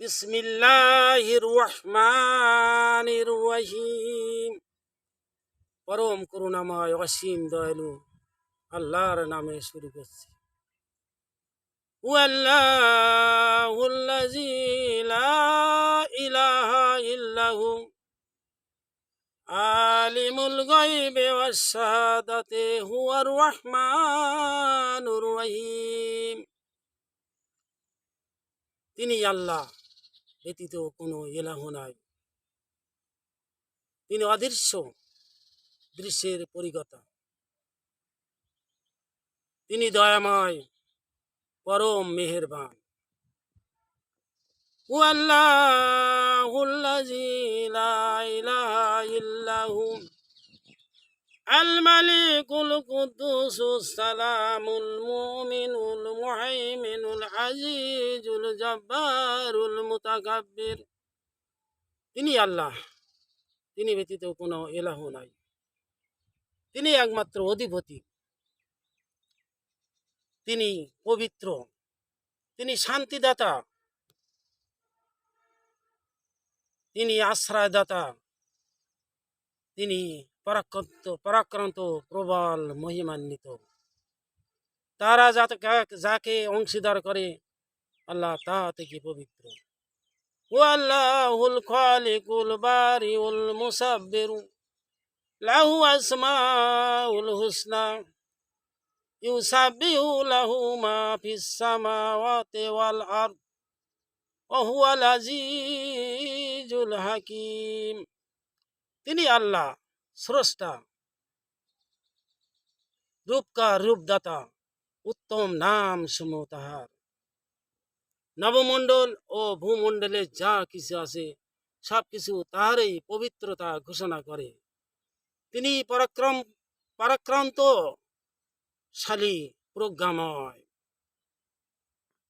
بسم الله الرحمن الرحيم পরম করুণাময় অসীম দয়ালু আল্লাহর নামে শুরু করছি والله الذي لا إله إلا هو عالم الغيب والشهادة هو الرحمن الرحيم তিনি আল্লাহ ব্যতীত কোনো এলাহ নাই। তিনি অদৃশ্য দৃশ্যের পরিগতা। তিনি দয়াময়, পরম মেহেরবান। ও আল্লাহ আল মালিকুল কুদ্দুস সালামুল মুমিনুল আজিজুল জব্বারুল মুতাকাব্বির। তিনি আল্লাহ, তিনি ব্যতীত কোনো এলাহ নাই। তিনি একমাত্র অধিপতি। তিনি পবিত্র। তিনি শান্তিদাতা। তিনি আশ্রয়দাতা। তিনি পরাক্রান্ত পরাক্রান্ত, প্রবল, মহিমান্বিত। তারা যাতে যাকে অংশীদার করে, আল্লাহ তা থেকে পবিত্র। ও আল্লাহুল খালিকুল বারিউল মুসাব্বিরু, লাহু আসমাউল হুসনা, ইউসাব্বিহু লাহু মা ফিস সামাওয়াতি হাকিম। তিনি আল্লাহ, স্রষ্টা, রূপকার, রূপদাতা। উত্তম নাম সমূহ তাহার নবমণ্ডল ও ভূমণ্ডলে যা কিছু আছে সব কিছু তাহারই পবিত্রতা ঘোষণা করে তিনি পরাক্রম পরাক্রান্ত শালী প্রজ্ঞাময়